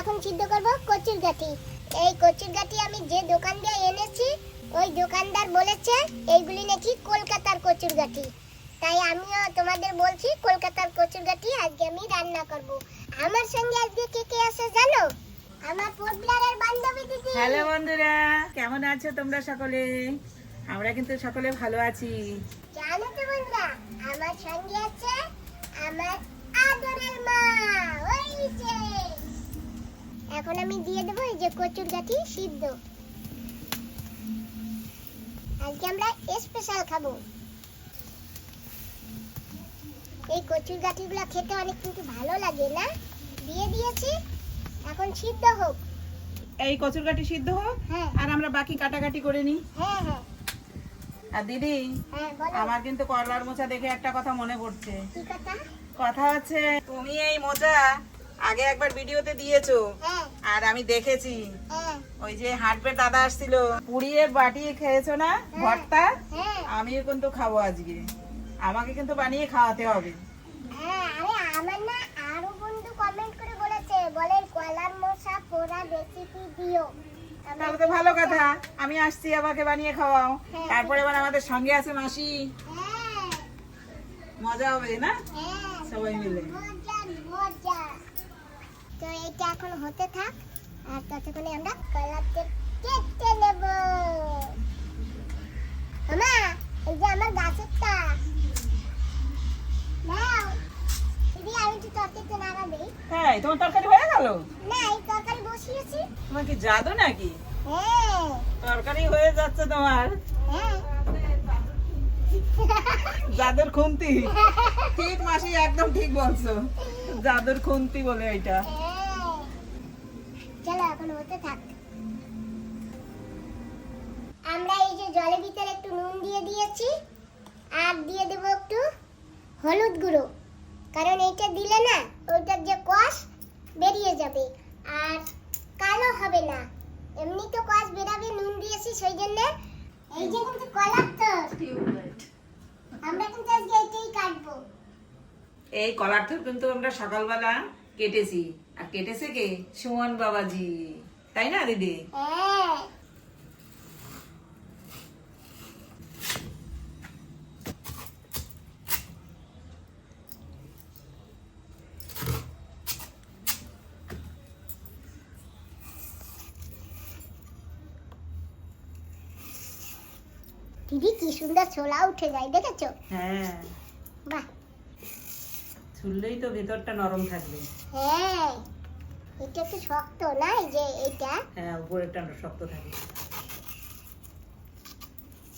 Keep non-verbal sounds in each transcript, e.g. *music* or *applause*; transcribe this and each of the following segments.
এখন সিদ্ধ করব কচুর গাঠি। এই কচুর গাঠি আমি যে দোকান দিয়ে এনেছি ওই দোকানদার বলেছে এইগুলি নাকি কলকাতার কচুর গাঠি। তাই আমিও তোমাদের বলছি কলকাতার কচুর গাঠি আজকে আমি রান্না করব। আমার সঙ্গে আজকে কে কে আছে জানো? আমার পোটলারের বান্ধবী দিদি। হ্যালো বন্ধুরা কেমন আছো তোমরা সকলে? আমরা কিন্তু সকলে ভালো আছি। জানো তো বন্ধুরা আমার সঙ্গে আছে আমার আদরের মা ওই নিচে এখন আমি দিয়ে দেবো এই যে কচুর গাঠি সিদ্ধ। আজকে আমরা স্পেশাল খাব। এই কচুর গাঠিগুলো খেতে অনেক কিন্তু ভালো লাগে না? দিয়ে দিয়েছি এখন সিদ্ধ হোক। এই কচুর কাটি সিদ্ধ হোক হ্যাঁ। আর আমরা বাকি কাটাকাটি করে নিই। হ্যাঁ হ্যাঁ। আর দিদি হ্যাঁ আমার কিন্তু করলার মোচা দেখে একটা কথা মনে পড়ছে। কথা হচ্ছে তুমি এই মোচা আগে একবার ভিডিওতে দিয়েছ। আর আমি দেখেছি। ওই যে হাটবে দাদা আসছিল। পুড়িয়ে বাটিয়ে খেয়েছো না? ভর্তা? আমিও কিন্তু খাব আজকে। আমাকে কিন্তু বানিয়ে খাওয়াতে হবে। হ্যাঁ তাহলে তো ভালো কথা। আমি আসছি আমাকে বানিয়ে খাওয়াও। হ্যাঁ। তারপরে আবার আমাদের সঙ্গে আছে মাসি। হ্যাঁ। মজা হবে না? সবাই মিলে। মজা মজা। তো এটা এখন হতে থাক আর ততক্ষণে আমরা কলাতে কেটে নেব। মামা এই যে আমার গাছেরটা নাও দিদি আমি একটু তরকারিতে নাড়া দিই। হ্যাঁ তোমার তরকারি হয়ে গেল? না এই তরকারি বসিয়েছি। তোমার কি জাদু নাকি? হ্যাঁ। তরকারি হয়ে যাচ্ছে তোমার। হ্যাঁ। জাদুর খুন্তি। ঠিক মাসি একদম ঠিক বলছো। জাদুর খুন্তি বলে এটা হতে থাক আমরা এই যে জলের ভিতরে একটু নুন দিয়ে দিয়েছি, আর দিয়ে দেবো একটু হলুদ গুঁড়ো। কারণ এইটা দিলে না, ওইটার যে কষ বেরিয়ে যাবে, আর কালো হবে না। এমনি তো কষ বেরাবে, নুন দিয়েছি, সেই জন্য এই যে কিন্তু কলার তো আমরা কিন্তু আজকে এটাই কাটবো। এই কলার কিন্তু আমরা সকালবেলা কেটেছি। আর কেটেছে কে? সুমন বাবাজি। তাই না দিদি দিদি কি সুন্দর ছোলা উঠে যায় দেখেছ হ্যাঁ। বাহ। ছুললেই তো ভেতরটা নরম থাকবে। হ্যাঁ। এটা একটু শক্ত? না এই যে এটা? হ্যাঁ উপরেরটা শক্ত থাকে।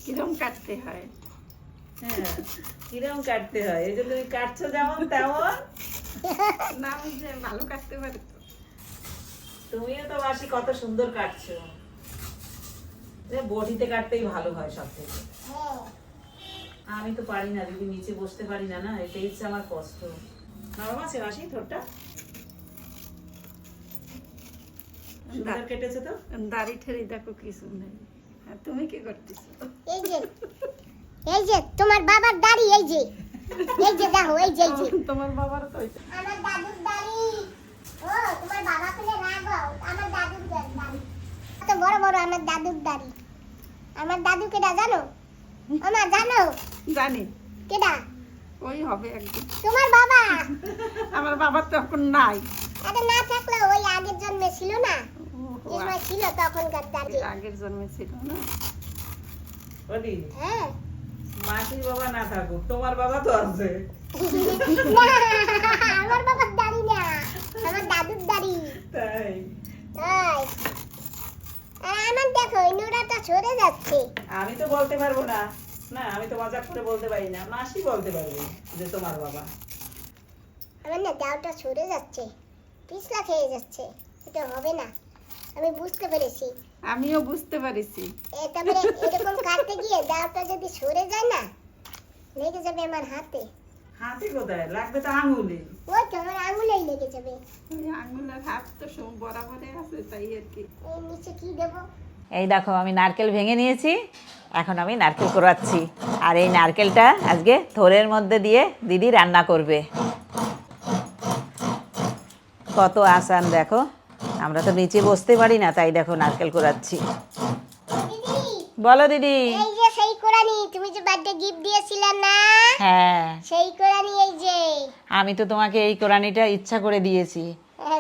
কিরম কাটতে হয়? হ্যাঁ কিরম কাটতে হয়? এই যে তুমি কাটছো যেমন তেমন। না আমি যে ভালো কাটতে পারি তো। তুমিও তো বাসি কত সুন্দর কাটছো। এ বটিতে কাটতেই ভালো হয় সব থেকে হ্যাঁ। আমি তো পারি না দিদি নিচে বসতে পারি না না? এটাই হচ্ছে আমার কষ্ট। নরম আছে বাসি থোরটা সুন্দর কেটেছে তো? দাড়ি ঠেড়ি দেখো কিছু নেই আর তুমি কি করতেছো? এই যে এই যে তোমার বাবার দাড়ি এই যে। এই যে দেখো এই যে এই যে। তোমার বাবার তো আমার দাদুর দাড়ি। ও তোমার বাবা পেলে রাগাও আমার দাদুর দাড়ি। কত বড় বড় আমার দাদুর দাড়ি। আমার দাদু কেডা জানো? আমার জানো? জানি। কেডা? ওই হবে একদিন। তোমার বাবা? আমার বাবার তো এখন নাই। আরে না থাকলে ওই আগের জন্মে ছিল না? ছিল তখনকার আগের জন্মে ছিল না? হ্যাঁ। মাসির বাবা না থাকুক তোমার বাবা তো আছে। আমার বাবার দাড়ি না আমার দাদুর দাড়ি তাই। তাই। আমার দেখো সরে যাচ্ছে। আমি তো বলতে পারব না। না আমি তো মজা করে বলতে পারি না। মাসি বলতে পারবে যে তোমার বাবা। আমার না দাওটা সরে যাচ্ছে পিছলা খেয়ে যাচ্ছে। এটা হবে না। আমি বুঝতে পেরেছি। আমিও বুঝতে পেরেছি। তারপরে এরকম কাটতে গিয়ে দাওটা যদি সরে যায় না লেগে যাবে আমার হাতে। হাতে কোথায়? লাগবে তো আঙুলে। ওই তো আমার আঙুলেই লেগে যাবে। আঙুলের হাত তো সব বরাবরে আছে তাই আর কি। এই নিচে কি দেবো? এই দেখো আমি নারকেল ভেঙে নিয়েছি এখন আমি নারকেল কোরাচ্ছি। আর এই নারকেলটা আজকে থোরের মধ্যে দিয়ে দিদি রান্না করবে। কত আসান দেখো। আমরা তো নিচে বসতে পারি না তাই দেখো নারকেল কোরাচ্ছি বলো দিদি। এই যে সেই কোরআনি তুমি যে বার্থডে গিফট দিয়েছিলে না? হ্যাঁ। সেই কোরআনি এই যে। আমি তো তোমাকে এই কোরআনিটা ইচ্ছা করে দিয়েছি।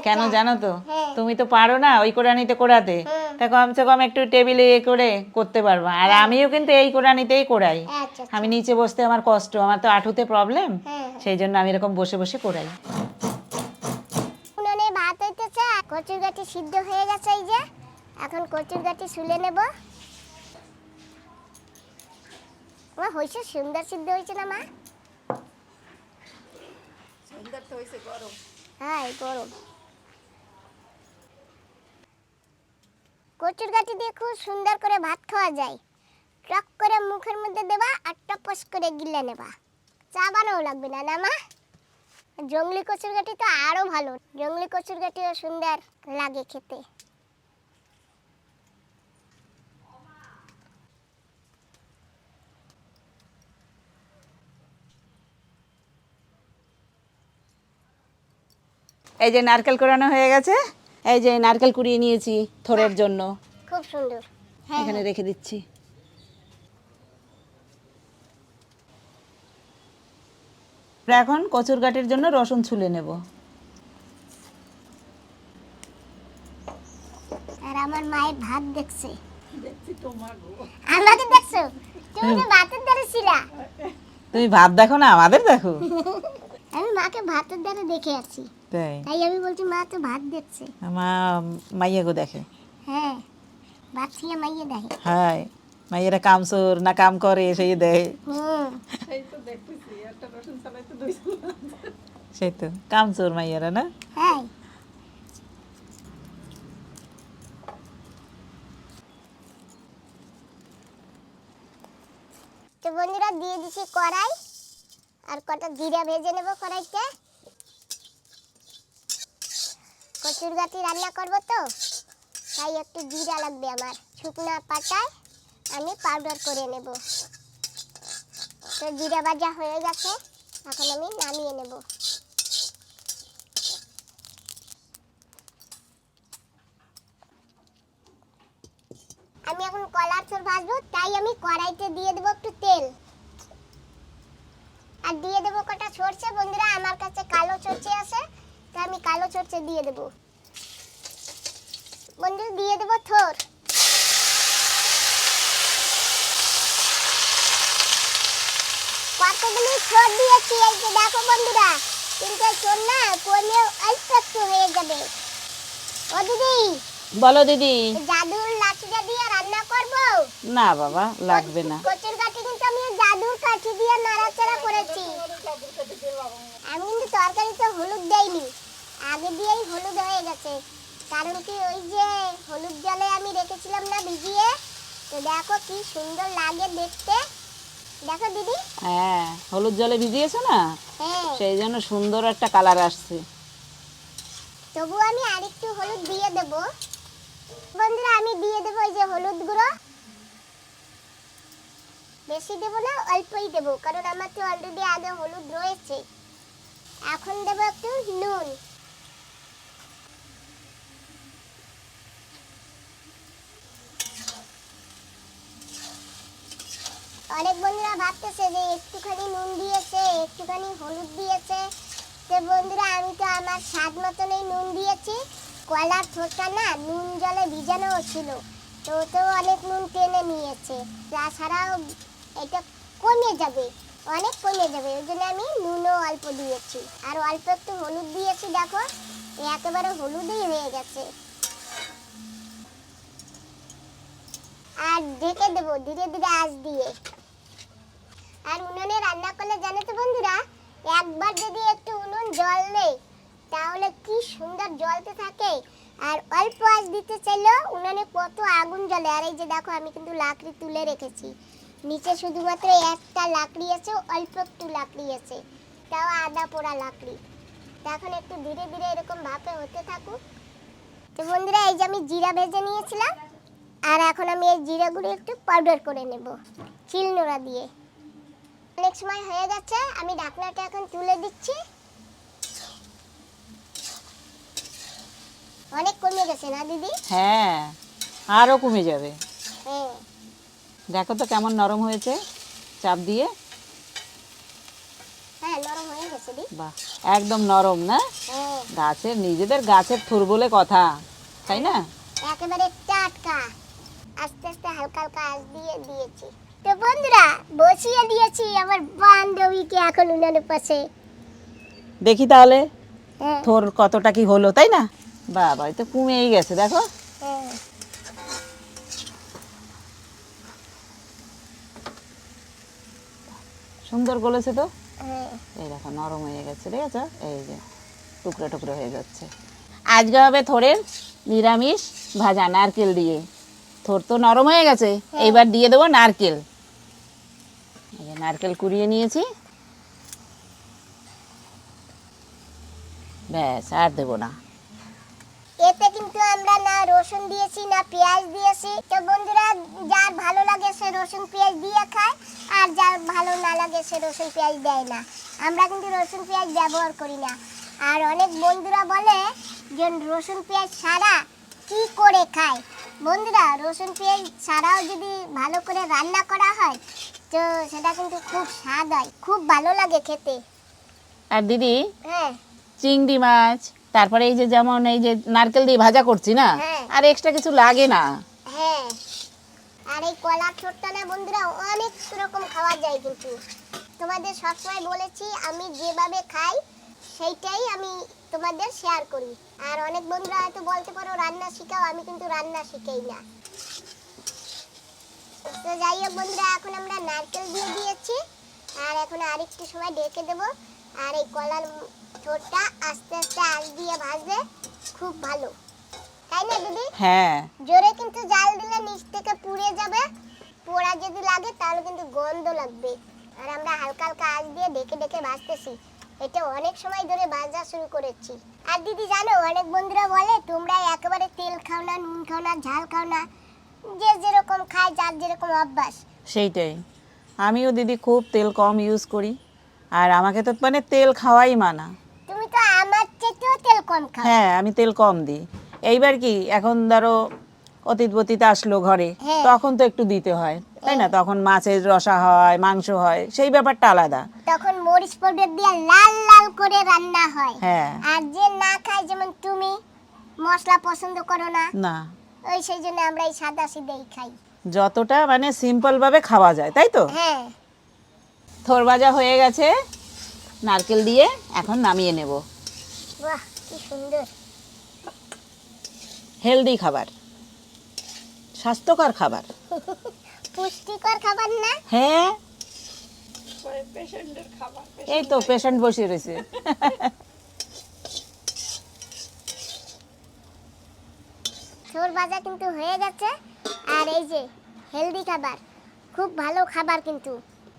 কেন আচ্ছা। জানো তো? হ্যাঁ। তুমি তো পারো না ওই কোরআনিতে কোরাতে তা কমসে কম একটু টেবিলে এ করে করতে পারবা। আর আমিও কিন্তু এই কোরআনিতেই কোরাই আচ্ছা আমি নিচে বসতে আমার কষ্ট আমার তো আঁঠুতে প্রবলেম হ্যাঁ। সেই জন্য আমি এরকম বসে বসে কোরাই উনুনে ভাত হইতেছে আর কচুর গাঠি সিদ্ধ হয়ে গেছে এই যে। এখন কচুর গাঠি শুলে নেব। মা হয়েছে? সুন্দর সিদ্ধ হয়েছে না মা? সুন্দর তো হয়েছে গরম। হ্যাঁ গরম। কচুর গাঠি দিয়ে খুব সুন্দর করে ভাত খাওয়া যায়। টক করে মুখের মধ্যে দেবা আর টপস করে গিলে নেবা। চা বানাও লাগবে না না মা? জঙ্গলি কচুর গাঠি তো আরও ভালো। জঙ্গলি কচুর গাঠিও সুন্দর লাগে খেতে। এই যে নারকেল কোরানো হয়ে গেছে। এই যে নারকেল কুড়িয়ে নিয়েছি থোরের জন্য। খুব সুন্দর। হ্যাঁ এখানে রেখে দিচ্ছি। এখন কচুর গাটির জন্য রসুন ছুলে নেব। আর আমার মায়ের ভাত দেখছে। গো আমাকে দেখছ? তুমি তো ভাতের দ্বারা ছিলা। তুমি ভাত দেখো না আমাদের দেখো। *laughs* আমি মাকে ভাতের দ্বারা দেখে আছি। তাই। তাই আমি বলছি মা তো ভাত দেখছে। আমার মাইয়াগো দেখে। হ্যাঁ ভাত ছিঁড়ে মাইয়ে দেখে। হাই মাইয়েরা কামসোর না কাম করে সেই দেয়। তো সেই তো মাইয়েরা না? হ্যাঁ। তো বন্ধুরা দিয়ে দিছি কড়াই। আর কটা জিরা ভেজে নেব কড়াইতে। কচুর গাঠি রান্না করব তো তাই একটু জিরা লাগবে আমার শুকনা পাতায়। আমি পাউডার করে নেব। তো জিরা ভাজা হয়ে গেছে, এখন আমি নামিয়ে নেব। আমি এখন কলার চোর ভাজবো, তাই আমি কড়াইতে দিয়ে দেবো একটু তেল। আর দিয়ে দেবো কটা সরষে, বন্ধুরা আমার কাছে কালো সরষে আছে তাই আমি কালো সরষে দিয়ে দেবো। বন্ধু, দিয়ে দেবো থোর। কতগুলি থোর দিয়েছি এই যে দেখো বন্ধুরা। কিন্তু থোর না কমে একটু হয়ে যাবে। ও দিদি বলো দিদি। জাদুর লাঠিটা দিয়ে রান্না করব? না বাবা লাগবে না। কচুর কাঠি কিন্তু আমি জাদুর কাঠি দিয়ে নাড়াচাড়া করেছি। আমি কিন্তু তরকারিতে হলুদ দেইনি। আগে দিয়েই হলুদ হয়ে গেছে। কারণ কি ওই যে হলুদ জলে আমি রেখেছিলাম না ভিজিয়ে? তো দেখো কি সুন্দর লাগে দেখতে। দেখো দিদি। হ্যাঁ হলুদ জলে ভিজিয়েছো না? হ্যাঁ। সেই জন্য সুন্দর একটা কালার আসছে। তবু আমি আরেকটু হলুদ দিয়ে দেব। বন্ধুরা আমি দিয়ে দেবো এই যে হলুদ গুঁড়ো। বেশি দেবো না অল্পই দেবো কারণ আমার তো অলরেডি আগে হলুদ রয়েছে। এখন দেবো একটু নুন। অনেক বন্ধুরা ভাবতেছে যে একটুখানি নুন দিয়েছে, একটুখানি হলুদ দিয়েছে। তো বন্ধুরা, আমি তো আমার স্বাদ মতনই নুন দিয়েছি। কলার থোরটা না নুন জলে ভিজানো ছিল, তো তো অনেক নুন টেনে নিয়েছে। তাছাড়াও এটা কমে যাবে, অনেক কমে যাবে, ওই জন্য আমি নুনও অল্প দিয়েছি। আর অল্প একটু হলুদ দিয়েছি, দেখো একেবারে হলুদই হয়ে গেছে। আর ঢেকে দেবো, ধীরে ধীরে আঁচ দিয়ে। আর উনুনে রান্না করলে জানো তো বন্ধুরা, একবার যদি একটু উনুন জল জ্বলে তাহলে কি সুন্দর জ্বলতে থাকে। আর অল্প আঁচ দিতে চাইলেও উনুনে কত আগুন জ্বলে। আর এই যে দেখো, আমি কিন্তু লাকড়ি তুলে রেখেছি। নিচে শুধুমাত্র একটা লাকড়ি আছে, অল্প একটু লাকড়ি আছে। তাও আদা পোড়া লাকড়ি। এখন একটু ধীরে ধীরে এরকম ভাপে হতে থাকুক। তো বন্ধুরা, এই যে আমি জিরা ভেজে নিয়েছিলাম, আর এখন আমি এই জিরাগুলো একটু পাউডার করে নেব চিলনোড়া দিয়ে। অনেক সময় হয়ে গেছে আমি ঢাকনাটা এখন তুলে দিচ্ছি। অনেক কমে গেছে না দিদি? হ্যাঁ আরও কমে যাবে। হ্যাঁ। দেখো তো কেমন নরম হয়েছে চাপ দিয়ে। হ্যাঁ নরম হয়ে গেছে দি বাহ একদম নরম না? হ্যাঁ। গাছের নিজেদের গাছের থুর বলে কথা তাই না? একেবারে টাটকা। আস্তে আস্তে হালকা হালকা আঁচ দিয়ে দিয়েছি। তো বন্ধুরা বসিয়ে দিয়েছি আমার বান্ধবীকে এখন উনানের পাশে। দেখি তাহলে হ্যাঁ। থোর কতটা কি হলো তাই না? বাবা তো কমেই গেছে দেখো। হ্যাঁ। সুন্দর গলেছে তো? হ্যাঁ। এই দেখো নরম হয়ে গেছে ঠিক আছে? এই যে টুকরো টুকরো হয়ে যাচ্ছে। আজকে হবে থোরের নিরামিষ ভাজা নারকেল দিয়ে। থোর তো নরম হয়ে গেছে এইবার দিয়ে দেবো নারকেল। নারকেল কুড়িয়ে নিয়েছি। ব্যাস, আর দেবো না। এতে কিন্তু আমরা না রসুন দিয়েছি, না পেঁয়াজ দিয়েছি। তো বন্ধুরা, যার ভালো লাগে সে রসুন পেঁয়াজ দিয়ে খায়, আর যার ভালো না লাগে সে রসুন পেঁয়াজ দেয় না। আমরা কিন্তু রসুন পেঁয়াজ ব্যবহার করি না। আর অনেক বন্ধুরা বলে, যে রসুন পেঁয়াজ ছাড়া কি করে খায়? বন্ধুরা, রসুন পেঁয়াজ ছাড়াও যদি ভালো করে রান্না করা হয় তো সেটা কিন্তু খুব স্বাদ হয়। খুব ভালো লাগে খেতে। আর দিদি হ্যাঁ। চিংড়ি মাছ তারপরে এই যে যেমন এই যে নারকেল দিয়ে ভাজা করছি না হ্যাঁ। আর এক্সট্রা কিছু লাগে না। হ্যাঁ। আর এই কলার ঠোঁটটা বন্ধুরা অনেক রকম খাওয়া যায় কিন্তু। তোমাদের সবসময় বলেছি আমি যেভাবে খাই সেইটাই আমি তোমাদের শেয়ার করি। আর অনেক বন্ধুরা হয়তো বলতে পারো রান্না শিখাও আমি কিন্তু রান্না শিখাই না। তো যাই হোক বন্ধুরা এখন আমরা নারকেল দিয়ে দিয়েছি। আর এখন আরেকটু সময় ঢেকে দেবো। আর এই কলার ঠোঁটটা আস্তে আস্তে আঁচ দিয়ে ভাজবে। খুব ভালো। তাই না দিদি? হ্যাঁ। জোরে কিন্তু জাল দিলে নিচ থেকে পুড়ে যাবে। পোড়া যদি লাগে তাহলে কিন্তু গন্ধ লাগবে। আর আমরা হালকা হালকা আঁচ দিয়ে ডেকে ডেকে ভাজতেছি। এটা অনেক সময় ধরে ভাজা শুরু করেছি। আর দিদি জানো অনেক বন্ধুরা বলে তোমরা একেবারে তেল খাও না নুন খাও না ঝাল খাও না। যে যেরকম খায় যার যেরকম অভ্যাস। সেইটাই। আমিও দিদি খুব তেল কম ইউজ করি। আর আমাকে তো মানে তেল খাওয়াই মানা। তুমি তো আমার চেয়েও তেল কম খাও। হ্যাঁ আমি তেল কম দিই। এইবার কি এখন ধরো অতীত বতীত আসলো ঘরে হ্যাঁ। তখন তো একটু দিতে হয় তাই না? তখন মাছের রসা হয় মাংস হয় সেই ব্যাপারটা আলাদা। তখন মরিচ পাউডার দিয়ে লাল লাল করে রান্না হয়। হ্যাঁ। আর যে না খায় যেমন তুমি মশলা পছন্দ করো না। না। ওই সেই জন্য আমরা এই সাদা সিধেই খাই। যতটা মানে সিম্পল ভাবে খাওয়া যায় তাই তো? হ্যাঁ। থোর ভাজা হয়ে গেছে নারকেল দিয়ে এখন নামিয়ে নেব। বাহ কি সুন্দর। হেলদি খাবার স্বাস্থ্যকর খাবার। পুষ্টিকর খাবার না? হ্যাঁ। পেশেন্টের খাবার এই তো পেশেন্ট বসে রয়েছে। *laughs* ছোর ভাজা কিন্তু হয়ে গেছে। আর এই যে হেলদি খাবার খুব ভালো খাবার কিন্তু।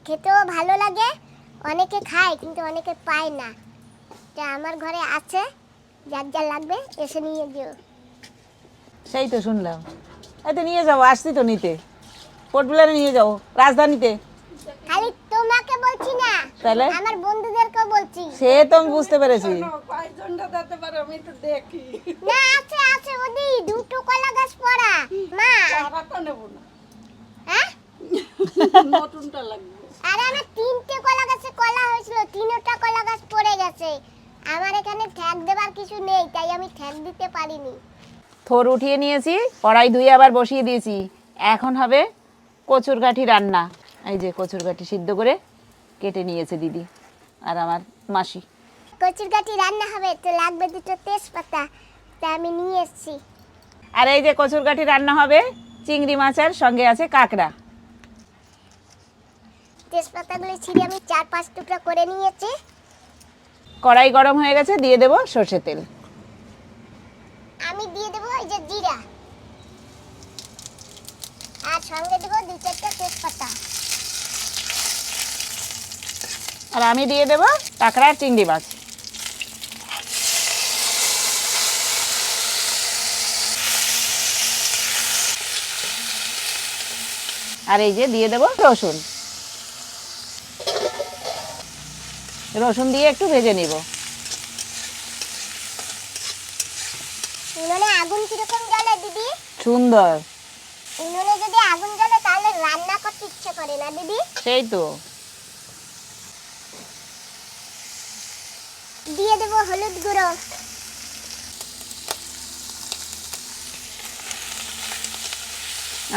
খেতেও ভালো লাগে অনেকে খায় কিন্তু অনেকে পায় না। তা আমার ঘরে আছে যার যার লাগবে এসে নিয়ে যেও। সেই তো শুনলাম। এই তো নিয়ে যাব আসছি তো নিতে। পোর্টবিলারে নিয়ে যাব রাজধানীতে। খালি বলছি না। তাহলে? আমার বন্ধুদেরকেও বলছি। সে তো আমি বুঝতে পেরেছি। কয়েকজনটা দিতে পারে আমি তো দেখি। না আছে আছে ওদি দুটো কলা গাছ পড়া। মা। কলাটা নেব না। হ্যাঁ? নতুনটা লাগবে। আরে আমার তিনটে কলা গাছে কলা হয়েছিল তিনটা কলা গাছ পড়ে গেছে। আমার এখানে ঠ্যাক দেবার কিছু নেই তাই আমি ঠ্যাক দিতে পারিনি। থোর উঠিয়ে নিয়েছি কড়াই ধুয়ে আবার বসিয়ে দিয়েছি। এখন হবে কচুর গাঠি রান্না। এই যে কচুর গাঠি সিদ্ধ করে কেটে নিয়েছে দিদি আর আমার মাসি। কচুর গাঠি রান্না হবে তো লাগবে দুটো তেজপাতা তা আমি নিয়ে এসেছি। আর এই যে কচুর গাঠি রান্না হবে চিংড়ি মাছ আর সঙ্গে আছে কাঁকড়া। তেজপাতাগুলো ছিঁড়ে আমি চার পাঁচ টুকরা করে নিয়েছি। কড়াই গরম হয়ে গেছে দিয়ে দেবো সর্ষে তেল। আমি দিয়ে দেবো এই যে জিরা। আর সঙ্গে দেবো দু চারটা তেজপাতা। আর আমি দিয়ে দেবো কাঁকড়া আর চিংড়ি মাছ। আর এই যে দিয়ে দেবো রসুন। রসুন দিয়ে একটু ভেজে নিব। উনুনে আগুন কীরকম জ্বলে দিদি? সুন্দর। উনুনে যদি আগুন জ্বলে তাহলে রান্না করতে ইচ্ছে করে না দিদি? সেই তো। দিয়ে দেবো হলুদ গুঁড়ো।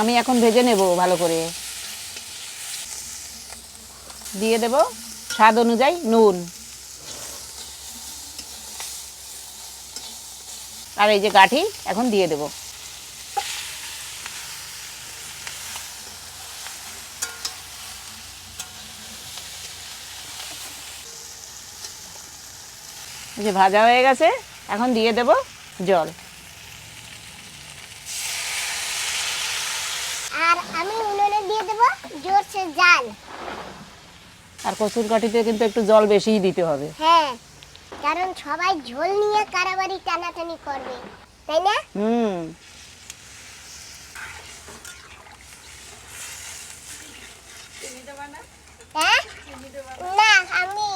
আমি এখন ভেজে নেব ভালো করে। দিয়ে দেব স্বাদ অনুযায়ী নুন। আর এই যে কাঠি এখন দিয়ে দেব। যে ভাজা হয়ে গেছে এখন দিয়ে দেব জল। আর আমি উনুনে দিয়ে দেবো জোরসে জাল। আর কচুর কাঠিতে কিন্তু একটু জল বেশিই দিতে হবে। হ্যাঁ কারণ সবাই ঝোল নিয়ে কারাবারি টানাটানি করবে তাই না? হুম। হ্যাঁ? না আমি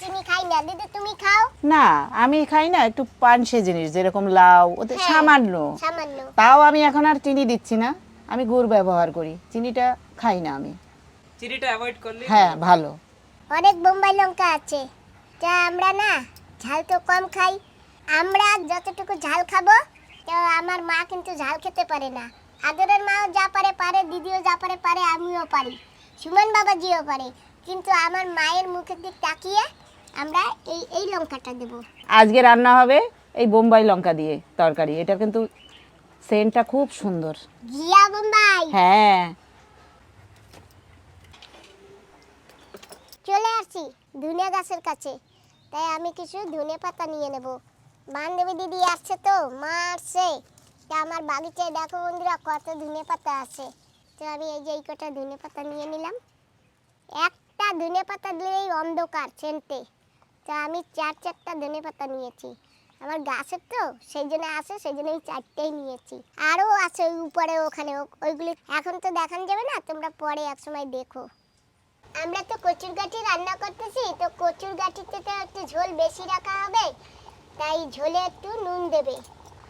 চিনি খাই না। দিদি তুমি খাও? না আমি খাই না একটু পানসে জিনিস যেরকম লাউ ওতে হ্যাঁ। সামান্য। সামান্য। তাও আমি এখন আর চিনি দিচ্ছি না আমি গুড় ব্যবহার করি চিনিটা খাই না আমি। চিনিটা অ্যাভয়েড করলে হ্যাঁ ভালো। অনেক বোম্বাই লঙ্কা আছে তা আমরা না ঝাল তো কম খাই। আমরা যতটুকু ঝাল খাব তো আমার মা কিন্তু ঝাল খেতে পারে না। আদরের মাও যা পারে পারে দিদিও যা পারে পারে আমিও পারি। সুমন বাবাজিও পারে। কিন্তু আমার মায়ের মুখের দিক তাকিয়ে আমরা এই এই লঙ্কাটা দেবো। আজকে রান্না হবে এই বোম্বাই লঙ্কা দিয়ে তরকারি। এটা কিন্তু সেন্টটা খুব সুন্দর। জিয়া বোম্বাই? হ্যাঁ। চলে আসছি ধনে গাছের কাছে। তাই আমি কিছু ধনে পাতা নিয়ে নেব। বান্ধবী দিদি আসছে তো মা আসছে। তা আমার বাগিচায় দেখো বন্ধুরা কত ধনে পাতা আছে। তো আমি এই যে এই কটা ধনে পাতা নিয়ে নিলাম। একটা ধনে পাতা দিলেই অন্ধকার সেন্টে তা আমি চার চারটা ধনে পাতা নিয়েছি। আমার গাছের তো, সেই জন্য আছে সেই জন্য এই চারটেই নিয়েছি। আরও আছে উপরে ওখানে ওইগুলি এখন তো দেখানো যাবে না, তোমরা পরে একসময় দেখো। আমরা তো কচুর গাঠি রান্না করতেছি, তো কচুর গাঠিতে তো একটু ঝোল বেশি রাখা হবে, তাই ঝোলে একটু নুন দেবে।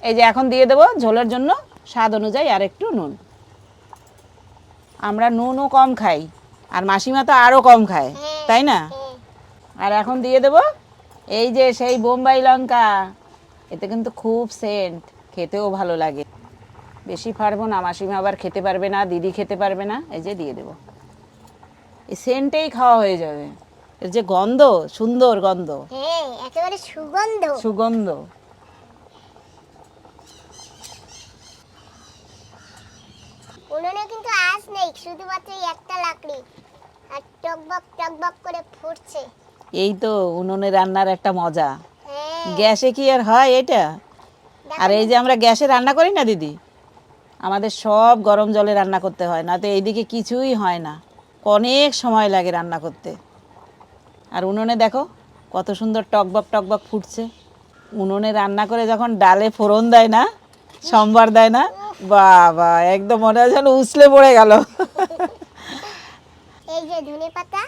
এই যে এখন দিয়ে দেবো ঝোলের জন্য, স্বাদ অনুযায়ী আর একটু নুন। আমরা নুনও কম খাই। আর মাসিমা তো আরও কম খায় তাই না। আর এখন দিয়ে দেবো এই যে সেই বোম্বাই লঙ্কা এতে কিন্তু খুব সেন্ট খেতেও ভালো লাগে। বেশি পারব না মাসিমা আবার খেতে পারবে না দিদি খেতে পারবে না এই যে দিয়ে দেবো। এই সেন্টেই খাওয়া হয়ে যাবে। এর যে গন্ধ সুন্দর গন্ধ। হ্যাঁ একেবারে সুগন্ধ। সুগন্ধ। উনুনে কিন্তু আঁচ নেই শুধুমাত্র একটা লাকড়ি। আর টকবক টকবক করে ফুটছে। এই তো উনুনে রান্নার একটা মজা। হ্যাঁ। গ্যাসে কি আর হয় এটা? আর এই যে আমরা গ্যাসে রান্না করি না দিদি? আমাদের সব গরম জলে রান্না করতে হয় না তো এইদিকে কিছুই হয় না। অনেক সময় লাগে রান্না করতে। আর উনুনে দেখো কত সুন্দর টকবক টকবক ফুটছে। উনুনে রান্না করে যখন ডালে ফোড়ন দেয় না সম্বার দেয় না। বাবা একদম মনে হয় যেন উছলে পড়ে গেল। এই যে ধনে পাতা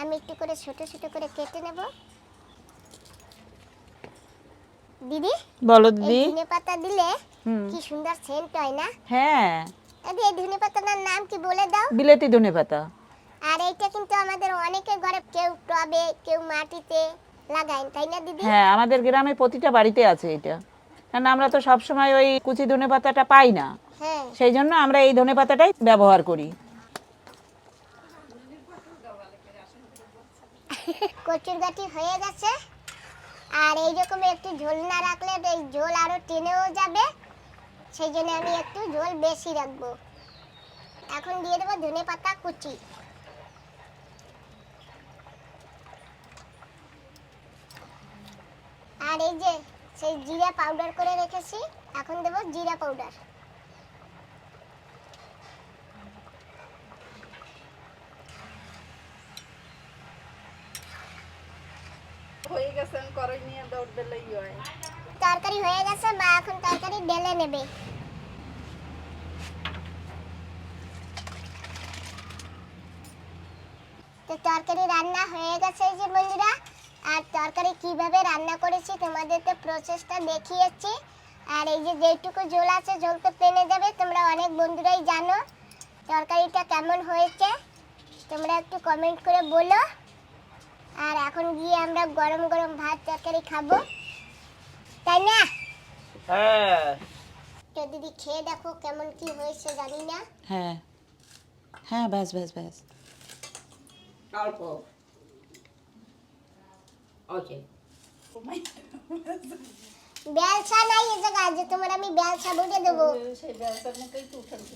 আমি একটু করে ছোট ছোট করে কেটে নেব। দিদি বলো দিদি। ধনে পাতা দিলে কি সুন্দর সেন্ট হয় না? হ্যাঁ। দিদি এই ধনে পাতাটার নাম কি বলে দাও? বিলেতি ধনে পাতা। আর এইটা কিন্তু আমাদের অনেকের ঘরে কেউ টবে কেউ মাটিতে লাগায় তাই না দিদি? হ্যাঁ আমাদের গ্রামে প্রতিটা বাড়িতে আছে এটা কারণ আমরা তো সবসময় ওই কুচি ধনে পাতাটা পাই না। হ্যাঁ। সেই জন্য আমরা এই ধনে পাতাটাই ব্যবহার করি। কচুর গাঠি হয়ে গেছে। আর এইরকম একটু ঝোল না রাখলে এই ঝোল আরও টেনেও যাবে। সেই জন্য আমি একটু ঝোল বেশি রাখব। এখন দিয়ে দেবো ধনে পাতা কুচি। আর এই যে সেই জিরা পাউডার করে রেখেছি এখন দেবো জিরা পাউডার হয়ে গেছে করে নিয়ে দৌড় দিলেই হয়। তরকারি হয়ে গেছে মা এখন তরকারি ঢেলে নেবে। তো তরকারি রান্না হয়ে গেছে এই যে বন্ধুরা। আর তরকারি কীভাবে রান্না করেছি তোমাদেরকে প্রসেসটা দেখিয়েছি। আর এই যে যেটুকু ঝোল আছে ঝোল তো টেনে যাবে তোমরা অনেক বন্ধুরাই জানো তরকারিটা কেমন হয়েছে। তোমরা একটু কমেন্ট করে বলো। আর এখন গিয়ে আমরা গরম গরম ভাত তরকারি খাব। তাই না? হ্যাঁ। তো দিদি খেয়ে দেখো কেমন কি হয়েছে জানি না। হ্যাঁ। হ্যাঁ ব্যাস ব্যাস ব্যাস। অল্প। ওকে বেলসা নাই এই জায়গায় যে তোমার আমি বেলসা বুঝে দেবো।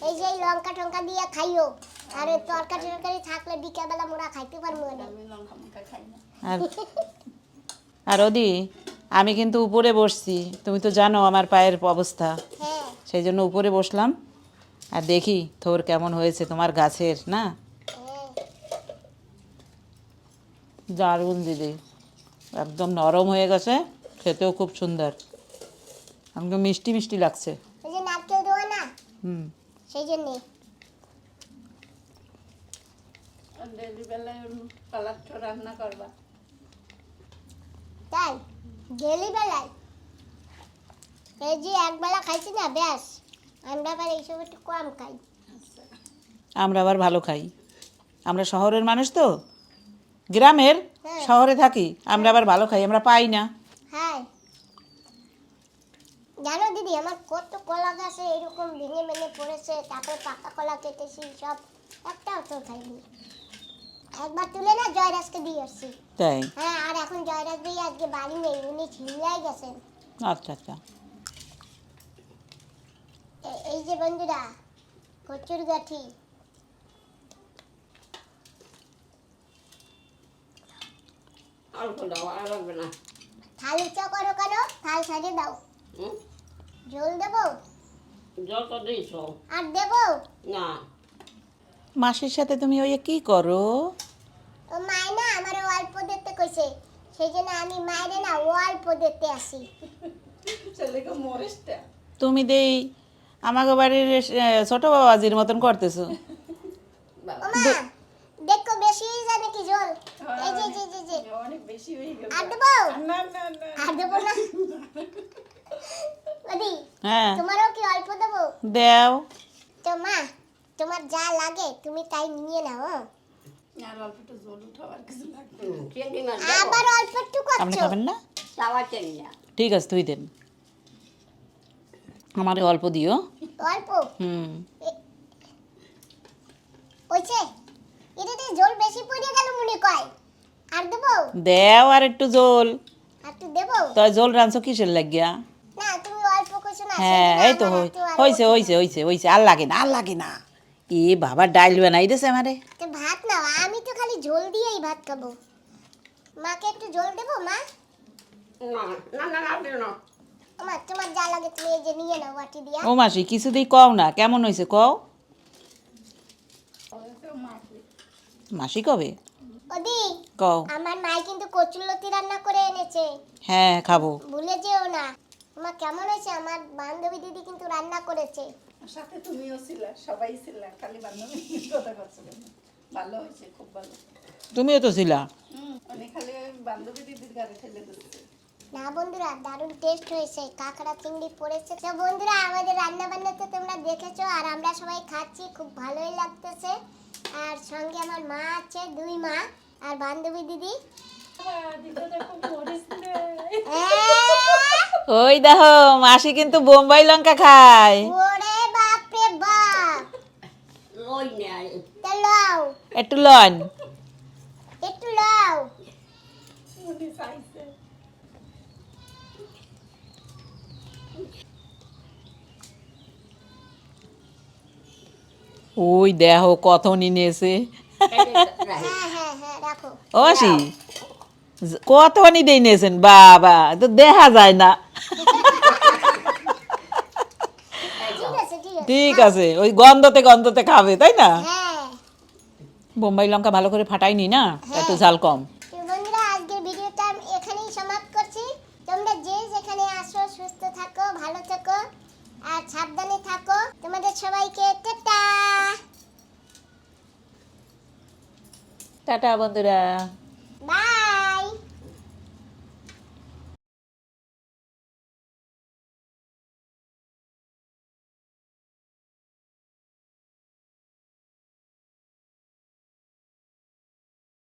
এই যে এই লঙ্কা টঙ্কা দিয়ে খাইও। আর তরকারি টরকারি থাকলে বিকেলবেলা মোরা খাইতে পারব না। আমি লঙ্কা মঙ্কা খাই না। আর আর ওদি আমি কিন্তু উপরে বসছি। তুমি তো জানো আমার পায়ের অবস্থা। হ্যাঁ। সেই জন্য উপরে বসলাম। আর দেখি থোর কেমন হয়েছে তোমার গাছের না? হ্যাঁ। দারুণ দিদি। একদম নরম হয়ে গেছে খেতেও খুব সুন্দর। একদম মিষ্টি মিষ্টি লাগছে। ওই যে নারকেল দেওয়া না? হুম। সেই জন্যে। ডেলি বেলায় পালাচ্ছ রান্না করবা। তাই? এই যে একবেলা খাইছি না ব্যাস। আমরা আবার এইসব একটু কম খাই। আমরা আবার ভালো খাই। আমরা শহরের মানুষ তো। গ্রামের হ্যাঁ। শহরে থাকি আমরা আবার ভালো খাই আমরা পাই না। হ্যাঁ। জানো দিদি আমার কত কলা গাছে এরকম ভেঙে ভেঙে পড়েছে তারপরে পাকা কলা কেটেছি সব একটাও তো খাইনি একবার তুলে না জয়রাজকে দিয়ে আসছি। তাই? হ্যাঁ আর এখন জয়রাজ ভাই আজকে বাড়ি নেই উনি ছিল্লাই গেছেন। আচ্ছা আচ্ছা। এই যে বন্ধুরা কচুর গাঠি অল্প দাও আর লাগবে না। থাল উঁচা করো কেন? থাল সাজিয়ে দাও। হুম? ঝোল দেবো? যত দিয়েছ। আর দেবো? না। মাসির সাথে তুমি ওই কি করো? ও মায় না আমার অল্প দিতে কইছে। সেই জন্য আমি মায়েরে না অল্প দিতে আসি। ছেলেকে মরিসটা তুমি দেই আমাকে বাড়ির ছোট বাবাজির মতন করতেছো। দেখো বেশি হয়ে নাকি ঝোল এই যে যে যে। যে অনেক বেশি হয়ে গেল। আর দেবো? না না না। আর দেবো না? *laughs* ওদি হ্যাঁ। তোমারও কি অল্প দেবো? দেও। তো মা তোমার যা লাগে তুমি তাই নিয়ে নাও হ্যাঁ? আর অল্প জল উঠাও আর কিছু লাগবে চিংড়ি মাছ আবার অল্প একটু আপনি খাবেন না? চাওয়া চিংড়ি ঠিক আছে তুই দেন। আমারে অল্প দিও। অল্প? হুম। হইছে ঝোল বেশি পড়ে গেল মনে কয়। আর দেবো? দেও আর একটু জোল। আর দেবো? তো জোল রাঁধছো কিসের লাগিয়া? না তুমি অল্প কইছো না হ্যাঁ এই তো হইছে হইছে হইছে হইছে আর লাগে না আর লাগে না। এ বাবা ডাইল বানাই দেছে আমারে। তো ভাত নাও আমি তো খালি ঝোল দিয়েই ভাত খাব। মাকে একটু ঝোল দেবো মা? না না না না দিও না। আমার তোমার যা লাগে তুমি এই যে নিয়ে নাও বাটি দিয়া। ও মাসি কিছুতেই কও না কেমন হয়েছে কও? মাসি কবে? ওদি কও। আমার মাই কিন্তু কচুরলতি রান্না করে এনেছে। হ্যাঁ খাব। ভুলে যেও না। তোমার কেমন হয়েছে? আমার বান্ধবী দিদি কিন্তু রান্না করেছে। সাথে তুমিও ছিলা সবাই ছিলা খালি বান্ধবী কথা কেন? ভালো হয়েছে খুব ভালো। তুমিও তো ছিলা। খালি বান্ধবী দিদির গাড়ি ঠেলে দিচ্ছে। না বন্ধুরা দারুণ টেস্ট হয়েছে। কাঁকড়া চিংড়ি পড়েছে। তো বন্ধুরা আমাদের রান্না বান্না তো তোমরা দেখেছ আর আমরা সবাই খাচ্ছি খুব ভালোই লাগতেছে। আর সঙ্গে আমার মা আছে দুই মা আর বান্ধবী দিদি। *laughs* ওই দেখো মাসি কিন্তু বোম্বাই লঙ্কা খায়। ওরে বাপ। রে বাপ লই লও। একটু লন। একটু লও উনি চাইছে ওই দেখো কত নিয়েছে। ও মাসি কত নি দিয়ে নিয়েছেন? বাবা, তো দেখা যায় না। ঠিক আছে, ওই গন্ধতে গন্ধতে খাবে, তাই না? বোম্বাই লঙ্কা ভালো করে ফাটাইনি না? একটু ঝাল কম। বন্ধুরা, আজকের ভিডিওটা আমি এখানেই সমাপ্ত করছি। তোমরা যে যেখানে আসো, সুস্থ থাকো, ভালো থাকো, আর সাবধানে থাকো। তোমাদের সবাইকে টাটা টাটা বন্ধুরা।